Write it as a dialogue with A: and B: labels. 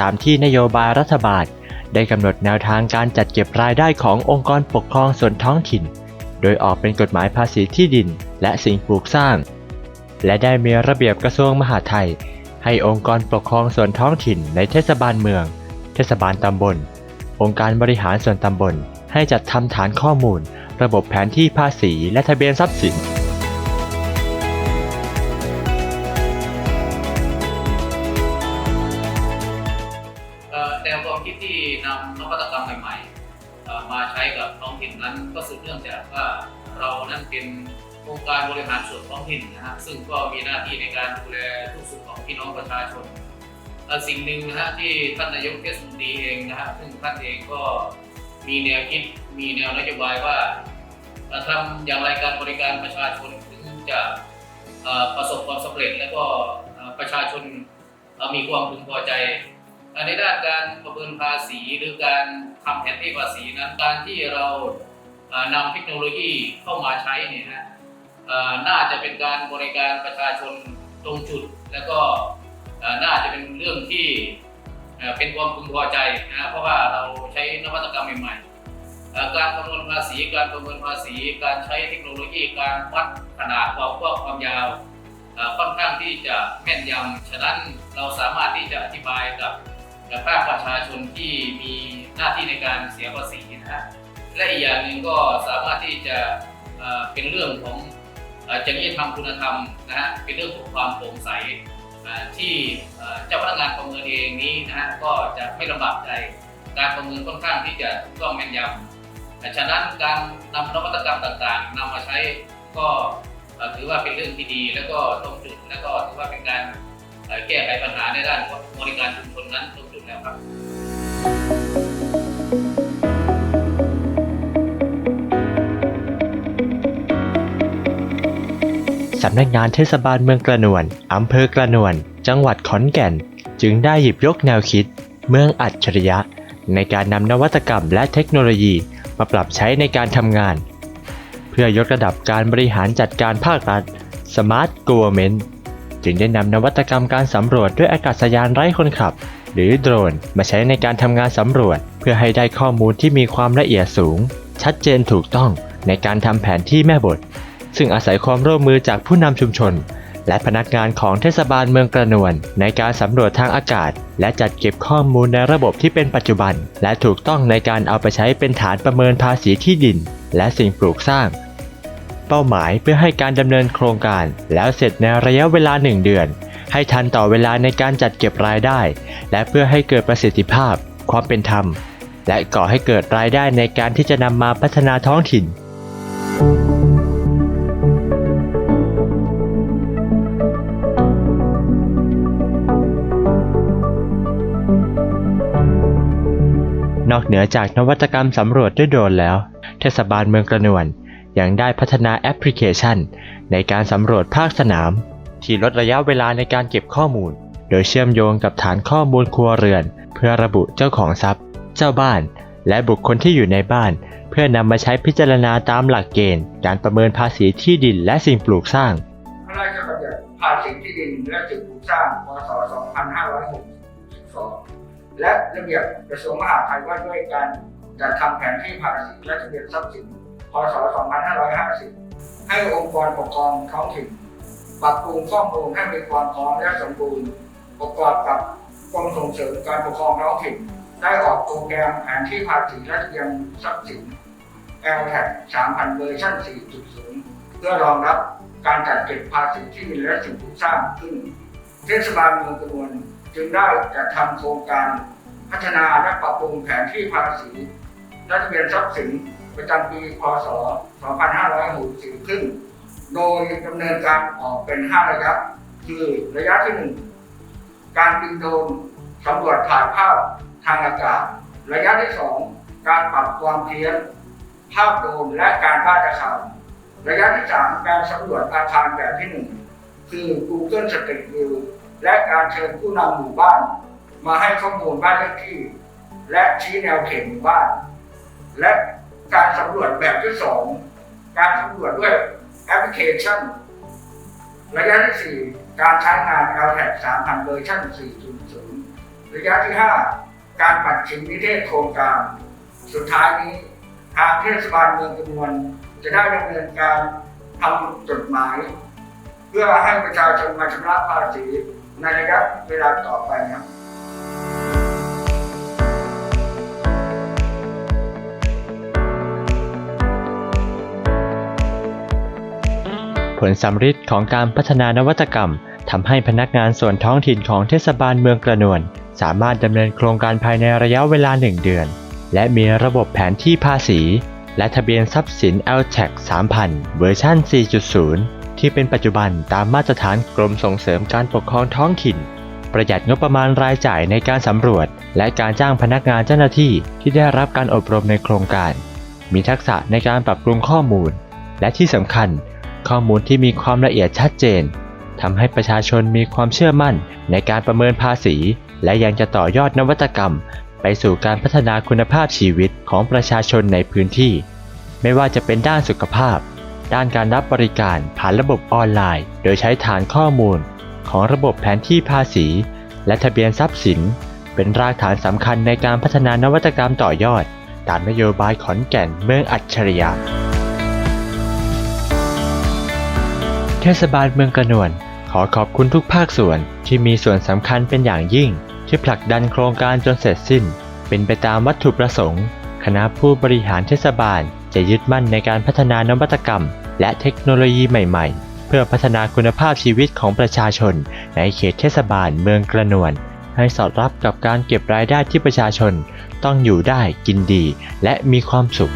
A: ตามที่นโยบายรัฐบาล ได้กำหนดแนวทางการจัดเก็บรายได้ขององค์กรปกครองส่วนท้องถิ่น โดยออกเป็นกฎหมายภาษีที่ดิน และสิ่งปลูกสร้าง และได้มีระเบียบกระทรวงมหาดไทย ให้องค์กรปกครองส่วนท้องถิ่นในเทศบาลเมือง เทศบาลตำบล องค์การบริหารส่วนตำบล ให้จัดทำฐานข้อมูล ระบบแผนที่ภาษีและทะเบียนทรัพย์สิน
B: มาใช้กับท้องถิ่นนั้น ก็สืบเนื่องจากว่าเรานั้นเป็นองค์การบริหารส่วนท้องถิ่นนะฮะซึ่งก็มีหน้าที่ในการดูแลทุกสุขของพี่น้องประชาชนสิ่งหนึ่งนะฮะที่ท่านนายกเทศมนตรีเองนะฮะซึ่งท่านเองก็มีแนวคิดมีแนวนโยบายว่าเอ่อทำอย่างไรการบริการประชาชนถึงจะประสบความสำเร็จ และก็ประชาชนมีความพึงพอใจ ในด้านการประเมินภาษีหรือการทำแผนที่ภาษีนั้นการที่เรานำเทคโนโลยีเข้ามาใช้เนี่ยนะน่าจะเป็นการบริการประชาชนตรงจุด แล้วก็น่าจะเป็นเรื่องที่เป็นความพึงพอใจนะเพราะว่าเราใช้นวัตกรรมใหม่ๆการประเมินภาษี การประเมินภาษี การใช้เทคโนโลยี การวัดขนาดความกว้างความยาวค่อนข้างที่จะแม่นยำฉะนั้นเราสามารถที่จะอธิบายกับ และภาคประชาชนที่มีหน้าที่ในการเสียภาษีนะฮะและอีกอย่างหนึ่งก็สามารถที่จะเป็นเรื่องของจริยธรรมคุณธรรมนะฮะเป็นเรื่องของความโปร่งใสที่เจ้าพนักงานประเมินเองนี้นะฮะก็จะไม่ลำบากใจการประเมินค่อนข้างที่จะถูกต้องแม่นยำฉะนั้นการนำนวัตกรรมต่างๆนำมาใช้ก็ถือว่าเป็นเรื่องที่ดี แล้วก็ตรงจุดแล้วก็ถือว่าเป็นการแก้ไขปัญหาในด้านบริการชุมชนนั้นตรงจุด แล้วครับ
A: สำนักงานเทศบาลเมืองกระนวน อำเภอกระนวน จังหวัดขอนแก่น จึงได้หยิบยกแนวคิด เมืองอัจฉริยะ ในการนำนวัตกรรมและเทคโนโลยี มาปรับใช้ในการทำงาน เพื่อยกระดับการบริหารจัดการภาครัฐ Smart Government จึงได้นำนวัตกรรมการสำรวจด้วยอากาศยานไร้คนขับ หรือโดรน มาใช้ในการทำงานสำรวจ เพื่อให้ได้ข้อมูลที่มีความละเอียดสูง ชัดเจนถูกต้องในการทำแผนที่แม่บท ซึ่งอาศัยความร่วมมือจากผู้นำชุมชน และพนักงานของเทศบาลเมืองกระนวน ในการสำรวจทางอากาศ และจัดเก็บข้อมูลในระบบที่เป็นปัจจุบัน และถูกต้องในการเอาไปใช้เป็นฐานประเมินภาษีที่ดิน และสิ่งปลูกสร้าง เป้าหมายเพื่อให้การดำเนินโครงการแล้วเสร็จในระยะเวลา 1 เดือน ให้ทันต่อเวลาในการจัดเก็บรายได้ และเพื่อให้เกิดประสิทธิภาพ ความเป็นธรรม และก่อให้เกิดรายได้ในการที่จะนำมาพัฒนาท้องถิ่น นอกเหนือจากนวัตกรรมสำรวจด้วยโดรนแล้ว เทศบาลเมืองกระนวนยังได้พัฒนาแอปพลิเคชัน ในการสำรวจภาคสนาม ที่ลดระยะเวลาในการเก็บข้อมูล โดยเชื่อมโยงกับฐานข้อมูลครัวเรือน เพื่อระบุเจ้าของทรัพย์ เจ้าบ้าน และบุคคลที่อยู่ในบ้าน เพื่อนำมาใช้พิจารณาตามหลักเกณฑ์ การประเมินภาษีที่ดินและสิ่งปลูกสร้าง
C: พระราชบัญญัติภาษีที่ดินและสิ่งปลูกสร้างพศ2562และระเบียบกระทรวงมหาดไทยว่าด้วยการจัดทำแผนที่ภาษีและทะเบียนทรัพย์สินพศ2550ให้องค์กรปกครองท้องถิ่น ปรับปรุงข้อมูลให้มีความพร้อมและสมบูรณ์ ประกอบกับกรมส่งเสริมการปกครองท้องถิ่นได้ออกโปรแกรมแผนที่ภาษีและทะเบียนทรัพย์สิน LTAC 3,000 เวอร์ชัน4.0 เพื่อรองรับการจัดเก็บภาษีที่ดินและสิ่งปลูกสร้างขึ้น เทศบาลเมืองกระนวนจึงได้จัดทำโครงการพัฒนาและปรับปรุงแผนที่ภาษีและทะเบียนทรัพย์สินประจำปี พศ 2564 ขึ้น โดยดำเนินการออกเป็น 5 ระยะ คือระยะที่ 1 การบินโดรนสำรวจถ่ายภาพทางอากาศ ระยะที่ 2 การปรับความเพี้ยน ภาพโดรนและการวาดอาคารระยะที่ 3 การสำรวจอาคารแบบที่ 1 คือ Google Street View และการเชิญผู้นำหมู่บ้าน มาให้ข้อมูลบ้านเลขที่ และชี้แนวเขตหมู่บ้าน และการสำรวจแบบที่ 2 การสำรวจด้วย แอปพลิเคชัน ระยะที่ 4 การใช้งาน LTAC 3,000เวอร์ชัน4.0 ระยะที่ 5 การปัดชิมนิเทศโครงการ สุดท้ายนี้ ทางเทศบาลเมืองกระนวนจะได้ดำเนินการทำจดหมาย เพื่อให้ประชาชนมาชำระภาษีในระยะเวลาต่อไปครับ
A: ผลสำฤทธิ์ของการพัฒนานวัตกรรมทำให้พนักงานส่วนท้องถิ่นของเทศบาลเมืองกระนวน สามารถดำเนินโครงการภายในระยะเวลา 1 เดือน และมีระบบแผนที่ภาษี และทะเบียนทรัพย์สิน LTAX 3000 เวอร์ชัน4.0 ที่เป็นปัจจุบันตามมาตรฐานกรมส่งเสริมการปกครองท้องถิ่น ประหยัดงบประมาณรายจ่ายในการสำรวจ และการจ้างพนักงานเจ้าหน้าที่ที่ได้รับการอบรมในโครงการ มีทักษะในการปรับปรุงข้อมูล และที่สำคัญ ข้อมูลที่มีความละเอียดชัดเจนทำให้ประชาชนมีความเชื่อมั่นในการประเมินภาษี และยังจะต่อยอดนวัตกรรม ไปสู่การพัฒนาคุณภาพชีวิตของประชาชนในพื้นที่ ไม่ว่าจะเป็นด้านสุขภาพ ด้านการรับบริการผ่านระบบออนไลน์ โดยใช้ฐานข้อมูล ของระบบแผนที่ภาษี และทะเบียนทรัพย์สิน เป็นรากฐานสำคัญในการพัฒนานวัตกรรมต่อยอด ตามนโยบายขอนแก่นเมืองอัจฉริยะ ทศบาลเมืองกระนวน ขอขอบคุณทุกภาคส่วนที่มีส่วนสำคัญเป็นอย่างยิ่ง ที่ผลักดันโครงการจนเสร็จสิ้น เป็นไปตามวัตถุประสงค์ คณะผู้บริหารเทศบาลจะยึดมั่นในการพัฒนานวัตกรรม และเทคโนโลยีใหม่ๆ เพื่อพัฒนาคุณภาพชีวิตของประชาชน ในเขตเทศบาลเมืองกระนวน ให้สอดรับกับการเก็บรายได้ที่ประชาชน ต้องอยู่ได้กินดี และมีความสุข